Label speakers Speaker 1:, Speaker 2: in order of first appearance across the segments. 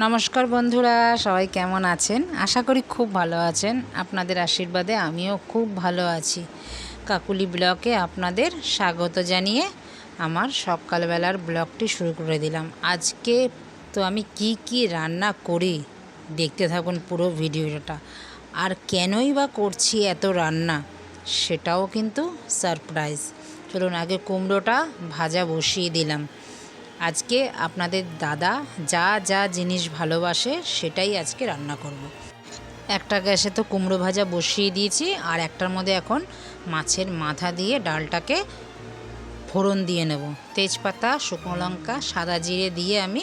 Speaker 1: নমস্কার বন্ধুরা, সবাই কেমন আছেন? আশা করি খুব ভালো আছেন। আপনাদের আশীর্বাদে আমিও খুব ভালো আছি। কাকুলি ব্লকে আপনাদের স্বাগত জানিয়ে আমার সকালবেলার ব্লগটি শুরু করে দিলাম। আজকে তো আমি কি কি রান্না করি দেখতে থাকুন পুরো ভিডিওটা। আর কেনই বা করছি এত রান্না সেটাও কিন্তু সারপ্রাইজ চলুন, আগে কুমড়োটা ভাজা বসিয়ে দিলাম। আজকে আপনাদের দাদা যা যা জিনিস ভালোবাসে সেটাই আজকে রান্না করব। একটা গ্যাসে তো কুমড়ো ভাজা বসিয়ে দিয়েছি, আর একটার মধ্যে এখন মাছের মাথা দিয়ে ডালটাকে ফোড়ন দিয়ে নেব তেজপাতা, শুকনো লঙ্কা, সাদা জিরে দিয়ে আমি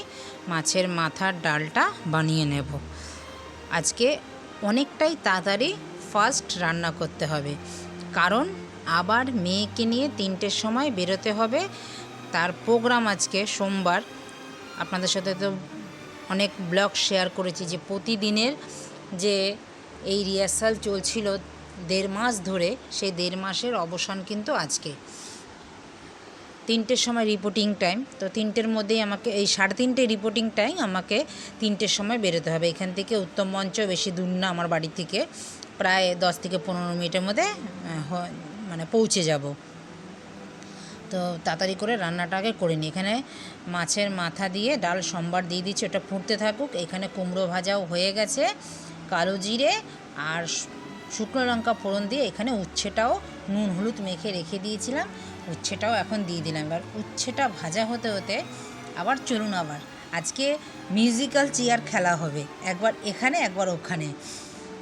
Speaker 1: মাছের মাথার ডালটা বানিয়ে নেব আজকে অনেকটাই তাড়াতাড়ি ফাস্ট রান্না করতে হবে, কারণ আবার মেয়েকে নিয়ে তিনটের সময় বেরোতে হবে তার প্রোগ্রাম আজকে সোমবার। আপনাদের সাথে তো অনেক ব্লগ শেয়ার করেছি যে প্রতিদিনের যে এই রিহার্সাল চলছিল দেড় মাস ধরে, সেই দেড় মাসের অবসান কিন্তু আজকে। তিনটের সময় রিপোর্টিং টাইম তো তিনটের মধ্যেই আমাকে, এই সাড়ে তিনটে রিপোর্টিং টাইম আমাকে তিনটের সময় বেরোতে হবে। এখান থেকে উত্তম মঞ্চ, বেশি দূর না আমার বাড়ি থেকে, প্রায় দশ থেকে পনেরো মিনিটের মধ্যে মানে পৌঁছে যাব। তো তাড়াতাড়ি করে রান্নাটাকে করে নিই। এখানে মাছের মাথা দিয়ে ডাল, সম্বার দিয়ে দিচ্ছি। ওটা ফুটতে থাকুক। এখানে কুমড়ো ভাজাও হয়ে গেছে, কালো জিরে আর শুকনো লঙ্কা ফোড়ন দিয়ে এখানে উচ্ছেটাও নুন, হলুদ মেখে রেখে দিয়েছিলাম। উচ্ছেটাও এখন দিয়ে দিলাম। এবার উচ্ছেটা ভাজা হতে হতে আবার চলুন আবার। আজকে মিউজিক্যাল চেয়ার খেলা হবে। একবার এখানে, একবার ওখানে।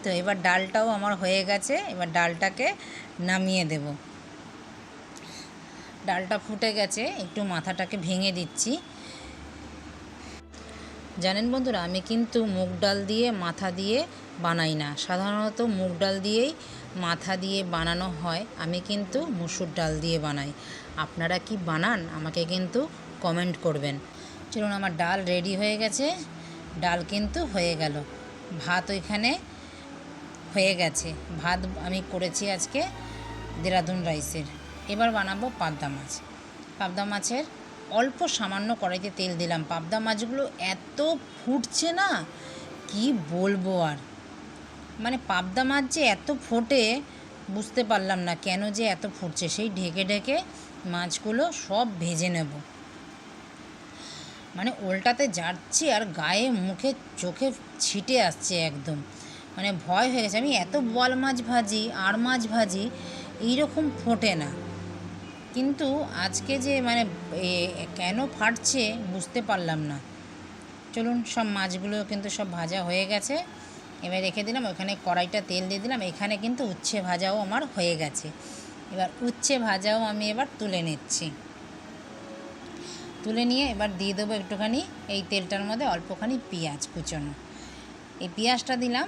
Speaker 1: তো এবার ডালটাও আমার হয়ে গেছে। এবার ডালটাকে নামিয়ে দেবো। ডালটা ফুটে গেছে, একটু মাথাটাকে ভেঙে দিচ্ছি। জানেন বন্ধুরা, আমি কিন্তু মুগ ডাল দিয়ে মাথা দিয়ে বানাই না। সাধারণত মুগ ডাল দিয়েই মাথা দিয়ে বানানো হয়, আমি কিন্তু মুসুর ডাল দিয়ে বানাই। আপনারা কি বানান, আমাকে কিন্তু কমেন্ট করবেন। চলুন, আমার ডাল রেডি হয়ে গেছে। ডাল কিন্তু হয়ে গেল। ভাত ওইখানে হয়ে গেছে। ভাত আমি করেছি আজকে দেরাদুন রাইসের। এবার বানাবো পাবদা মাছ। পাবদা মাছের অল্প সামান্য কড়াইতে তেল দিলাম। পাবদা মাছগুলো এত ফুটছে না, কি বলব আর? মানে পাবদা মাছ যে এত ফোটে, বুঝতে পারলাম না কেন যে এত ফুটছে। সেই ঢেকে ঢেকে মাছগুলো সব ভেজে নেব। মানে ওল্টাতে যাচ্ছি আর গায়ে মুখে চোখে ছিটে আসছে একদম। মানে ভয় হয়ে গেছে। আমি এত বল মাছ ভাজি আর মাছ ভাজি, এইরকম ফোটে না। কিন্তু আজকে যে মানে কেন ফাটছে বুঝতে পারলাম না। চলুন সব মাছগুলো কিন্তু সব ভাজা হয়ে গেছে। এবার রেখে দিলাম, ওখানে কড়াইটা তেল দিয়ে দিলাম। এখানে কিন্তু উচ্ছে ভাজাও আমার হয়ে গেছে। এবার উচ্ছে ভাজাও আমি এবার তুলে নিচ্ছি। তুলে নিয়ে এবার দিয়ে দেবো একটুখানি এই তেলটার মধ্যে অল্পখানি পেঁয়াজ কুচোনো। এই পেঁয়াজটা দিলাম,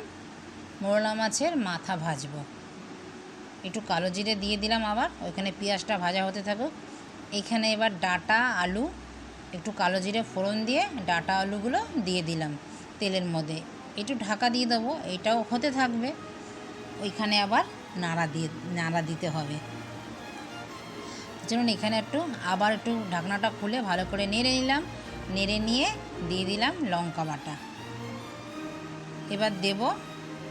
Speaker 1: মোরলা মাছের মাথা ভাজবো। একটু কালো জিরে দিয়ে দিলাম আবার, ওইখানে পেঁয়াজটা ভাজা হতে থাকুক। এইখানে এবার ডাটা, আলু, একটু কালো জিরে ফোড়ন দিয়ে ডাটা, আলুগুলো দিয়ে দিলাম তেলের মধ্যে। একটু ঢাকা দিয়ে দেবো, এটাও হতে থাকবে। ওইখানে আবার নাড়া দিয়ে, নাড়া দিতে হবে। চলুন এখানে একটু, আবার একটু ঢাকনাটা খুলে ভালো করে নেড়ে নিলাম। নেড়ে নিয়ে দিয়ে দিলাম লঙ্কা বাটা। এবার দেব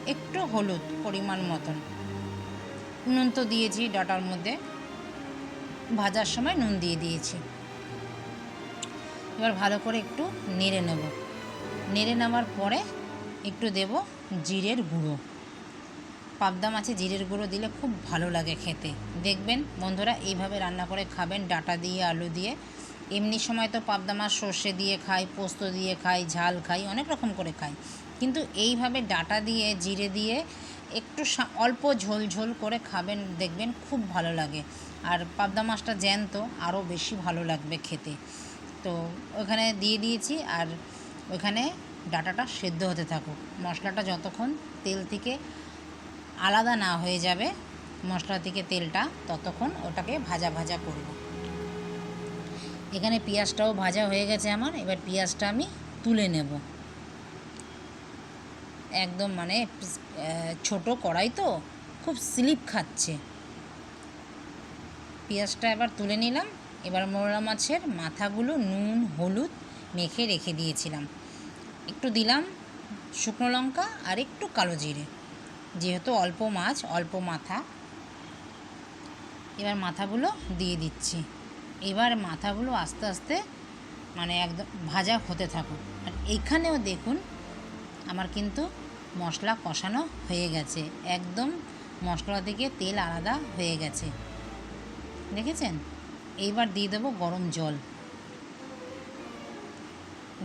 Speaker 1: একটু হলুদ পরিমাণ মতন। নুন তো দিয়েছি ডাটার মধ্যে। ভাজার সময় নুন দিয়ে দিয়েছি। এবার ভালো করে একটু নেড়ে নেব। নেড়ে নেওয়ার পরে একটু দেব জিরের গুঁড়ো। পাবদা মাছে জিরের গুঁড়ো দিলে খুব ভালো লাগে খেতে। দেখবেন বন্ধুরা এইভাবে রান্না করে খাবেন ডাটা দিয়ে, আলু দিয়ে। এমনি সময় তো পাবদা মাছ সর্ষে দিয়ে খাই, পোস্ত দিয়ে খাই, ঝাল খাই, অনেক রকম করে খাই। কিন্তু এইভাবে ডাটা দিয়ে, জিরে দিয়ে একটু অল্প ঝোল ঝোল করে খাবেন, দেখবেন খুব ভালো লাগে। আর পাবদা মাছটা জ্যান্ত, আরও বেশি ভালো লাগবে খেতে। তো ওখানে দিয়ে দিয়েছি, আর ওখানে ডাটাটা সেদ্ধ হতে থাকুক। মশলাটা যতক্ষণ তেল থেকে আলাদা না হয়ে যাবে, মশলা থেকে তেলটা ততক্ষণ ওটাকে ভাজা ভাজা করব। এখানে পেঁয়াজটাও ভাজা হয়ে গেছে আমার, এবার পেঁয়াজটা আমি তুলে নেব। একদম মানে ছোট কড়াই তো, খুব স্লিপ খাচ্ছে। পেঁয়াজটা এবার তুলে নিলাম। এবার মোরলা মাছের মাথাগুলো নুন, হলুদ মেখে রেখে দিয়েছিলাম। একটু দিলাম শুকনো লঙ্কা আর একটু কালো জিরে। যেহেতু অল্প মাছ, অল্প মাথা। এবার মাথাগুলো দিয়ে দিচ্ছি। এবার মাথাগুলো আস্তে আস্তে মানে একদম ভাজা হতে থাকুক। আর এইখানেও দেখুন আমার কিন্তু মশলা কষানো হয়ে গেছে। একদম মশলা থেকে তেল আলাদা হয়ে গেছে। দেখেছেন? এইবার দিয়ে দেবো গরম জল।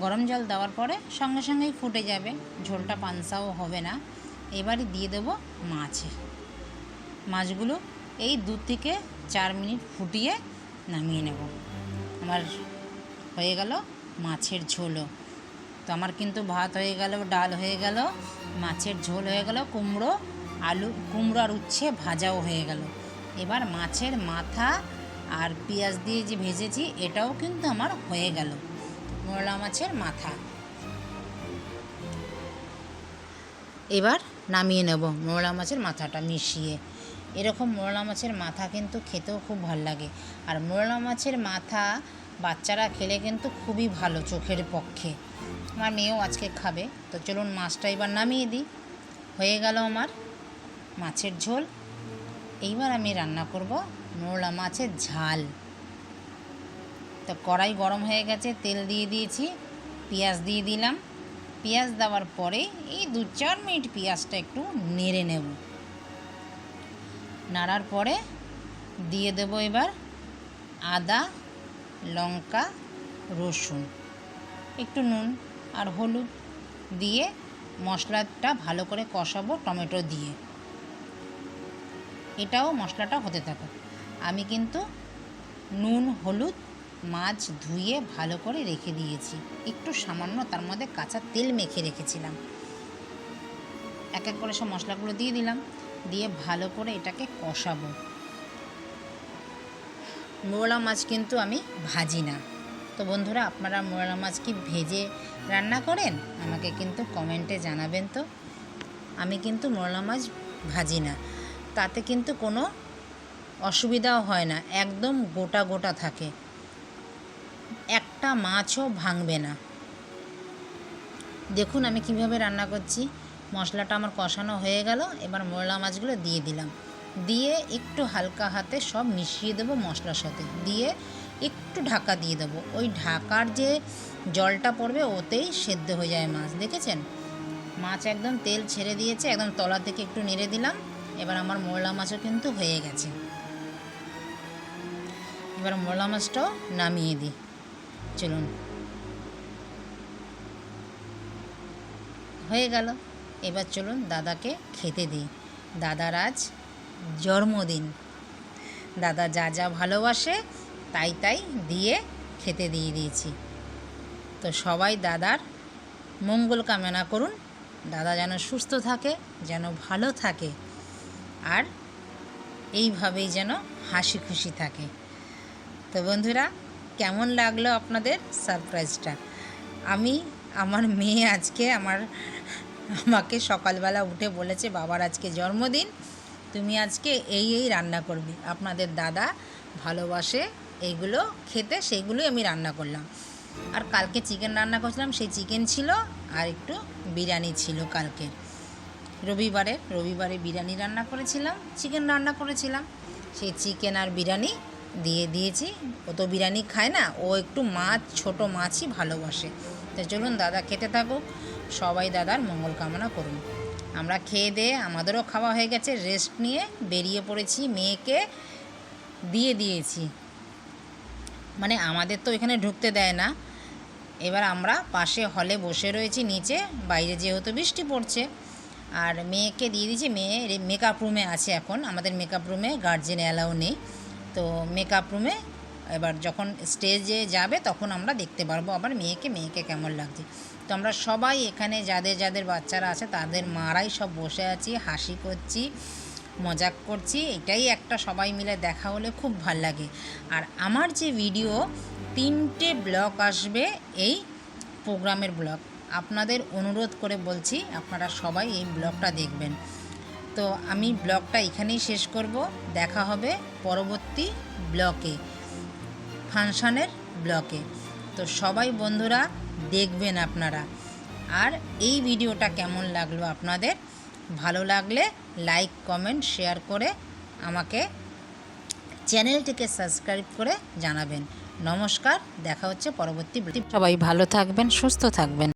Speaker 1: গরম জল দেওয়ার পরে সঙ্গে সঙ্গেই ফুটে যাবে। ঝোলটা পানসাও হবে না। এবারে দিয়ে দেবো মাছ। মাছগুলো এই দু থেকে চার মিনিট ফুটিয়ে নামিয়ে নেব। আমার হয়ে গেল মাছের ঝোলও। তো আমার কিন্তু ভাত হয়ে গেল, ডাল হয়ে গেল, মাছের ঝোল হয়ে গেল, কুমড়ো, আলু, কুমড়ো আর উচ্ছে ভাজাও হয়ে গেল। এবার মাছের মাথা আর পেঁয়াজ দিয়ে যে ভেজেছি, এটাও কিন্তু আমার হয়ে গেল, মোরলা মাছের মাথা। এবার নামিয়ে নেব মোরলা মাছের মাথাটা মিশিয়ে। এরকম মোরলা মাছের মাথা কিন্তু খেতেও খুব ভালো লাগে। আর মোরলা মাছের মাথা বাচ্চারা খেলে কিন্তু খুবই ভালো চোখের পক্ষে। আমার মেয়েও আজকে খাবে। তো চলুন মাছটা এবার নামিয়ে দিই। হয়ে গেল আমার মাছের ঝোল। এইবার আমি রান্না করব মোরলা মাছের ঝাল। তো কড়াই গরম হয়ে গেছে, তেল দিয়ে দিয়েছি, পেঁয়াজ দিয়ে দিলাম। পেঁয়াজ দেওয়ার পরে এই দু চার মিনিট পেঁয়াজটা একটু নেড়ে নেব। নাড়ার পরে দিয়ে দেব এবার আদা লঙ্কা, রসুন। একটু নুন আর হলুদ দিয়ে মশলাটা ভালো করে কষাবো টমেটো দিয়ে। এটাও মশলাটা হতে থাকে আমি কিন্তু নুন, হলুদ, মাছ ধুয়ে ভালো করে রেখে দিয়েছি। একটু সামান্য তার মধ্যে কাঁচা তেল মেখে রেখেছিলাম। এক এক করে সব মশলাগুলো দিয়ে দিলাম। দিয়ে ভালো করে এটাকে কষাবো। মোরলা মাছ কিন্তু আমি ভাজি না। তো বন্ধুরা, আপনারা মোরলা মাছ কি ভেজে রান্না করেন? আমাকে কিন্তু কমেন্টে জানাবেন তো। আমি কিন্তু মোরলা মাছ ভাজি না। তাতে কিন্তু কোনো অসুবিধাও হয় না, একদম গোটা গোটা থাকে। একটা মাছও ভাঙবে না। দেখুন আমি কীভাবে রান্না করছি। মশলাটা আমার কষানো হয়ে গেল, এবার মোরলা মাছগুলো দিয়ে দিলাম। দিয়ে একটু হালকা হাতে সব মিশিয়ে দেবো মশলার সাথে। দিয়ে একটু ঢাকা দিয়ে দেবো। ওই ঢাকার যে জলটা পড়বে ওতেই সেদ্ধ হয়ে যায় মাছ, দেখেছেন? মাছ একদম তেল ছেড়ে দিয়েছে, একদম তলা থেকে একটু নেড়ে দিলাম। এবার আমার মোরলা মাছও কিন্তু হয়ে গেছে। এবার মোরলা মাছটাও নামিয়ে দিই। চলুন। হয়ে গেল। এবার চলুন দাদাকে খেতে দিই। দাদার আজ জন্মদিন। দাদা যা যা ভালোবাসে, তাই তাই দিয়ে খেতে দিয়ে দিয়েছি। তো সবাই দাদার মঙ্গল কামনা করুন। দাদা যেন সুস্থ থাকে, যেন ভালো থাকে, আর এইভাবেই যেন হাসি খুশি থাকে। তো বন্ধুরা, কেমন লাগল আপনাদের সারপ্রাইজটা? আমি, আমার মেয়ে আজকে আমার, আমাকে সকালবেলা উঠে বলেছে, বাবার আজকে জন্মদিন। তুমি আজকে এই এই রান্না করবে। আপনাদের দাদা ভালোবাসে এইগুলো খেতে সেইগুলোই আমি রান্না করলাম। আর কালকে চিকেন রান্না করছিলাম, সেই চিকেন ছিল আর একটু বিরিয়ানি ছিল কালকে রবিবারে রবিবারে বিরিয়ানি রান্না করেছিলাম চিকেন রান্না করেছিলাম। সেই চিকেন আর বিরিয়ানি দিয়ে দিয়েছি। ও তো বিরিয়ানি খায় না, ও একটু মাছ, ছোট মাছই ভালোবাসে। তো চলুন দাদা খেতে থাকুক, সবাই দাদার মঙ্গল কামনা করুন। আমরা খেয়ে দিয়ে আমাদেরও খাওয়া হয়ে গেছে রেস্ট নিয়ে বেরিয়ে পড়েছি, মেয়েকে দিয়ে দিয়েছি। মানে আমাদের তো এখানে ঢুকতে দেয় না। এবার আমরা পাশে হলে বসে রয়েছি, নিচে, বাইরে যেহেতু বৃষ্টি পড়ছে। আর মেয়েকে দিয়ে দিয়েছি, মেয়ে মেকআপ রুমে আছে এখন, আমাদের মেকআপ রুমে গার্জেন অ্যালাউ নেই। তো মেকআপ রুমে এবার যখন স্টেজে যাবে, তখন আমরা দেখতে পারব আবার মেয়েকে মেয়েকে কেমন লাগছে। তো আমরা সবাই এখানে যাদের যাদের বাচ্চারা আছে, তাদের মারাই সব বসে আছি, হাসি করছি, মজাক করছি। এটাই একটা সবাই মিলে দেখা হলে খুব ভালো লাগে। আর আমার যে ভিডিও তিনটে ব্লগ আসবে এই প্রোগ্রামের ব্লগ। আপনাদের অনুরোধ করে বলছি, আপনারা সবাই এই ব্লগটা দেখবেন। তো আমি ব্লগটা এখানেই শেষ করব। দেখা হবে পরবর্তী ব্লকে ফাংশানের ব্লকে তো সবাই বন্ধুরা দেখবেন আপনারা। আর এই ভিডিওটা কেমন লাগল আপনাদের? ভালো লাগলে লাইক কমেন্ট শেয়ার করে আমাকে চ্যানেলটিকে সাবস্ক্রাইব করে জানাবেন। নমস্কার, দেখা হচ্ছে পরবর্তী সবাই ভালো থাকবেন, সুস্থ থাকবেন।